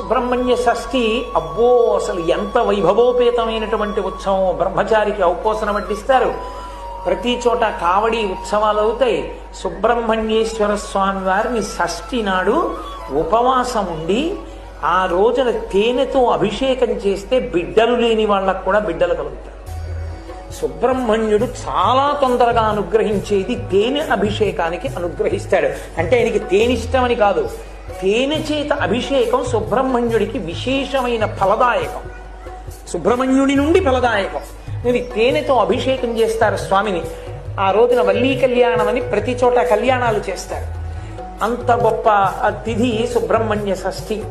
సుబ్రహ్మణ్య షష్ఠి అబ్బో అసలు ఎంత వైభవోపేతమైనటువంటి ఉత్సవం. బ్రహ్మచారికి ఔపోసన వడ్డిస్తారు. ప్రతి చోట కావడి ఉత్సవాలు అవుతాయి. సుబ్రహ్మణ్యేశ్వర స్వామి వారిని షష్ఠి నాడు ఉపవాసం ఉండి ఆ రోజున తేనెతో అభిషేకం చేస్తే బిడ్డలు లేని వాళ్ళకు కూడా బిడ్డలు కలుగుతారు. సుబ్రహ్మణ్యుడు చాలా తొందరగా అనుగ్రహించేది తేనె అభిషేకానికి అనుగ్రహిస్తాడు. అంటే ఆయనకి తేనిష్టమని కాదు. తేనెచేత అభిషేకం సుబ్రహ్మణ్యుడికి విశేషమైన ఫలదాయకం. సుబ్రహ్మణ్యుడి నుండి ఫలదాయకం. ఇది తేనెతో అభిషేకం చేస్తారు స్వామిని. ఆ రోజున వల్లీ కళ్యాణం అని ప్రతి చోట కళ్యాణాలు చేస్తారు. అంత గొప్ప తిథి సుబ్రహ్మణ్య షష్ఠి.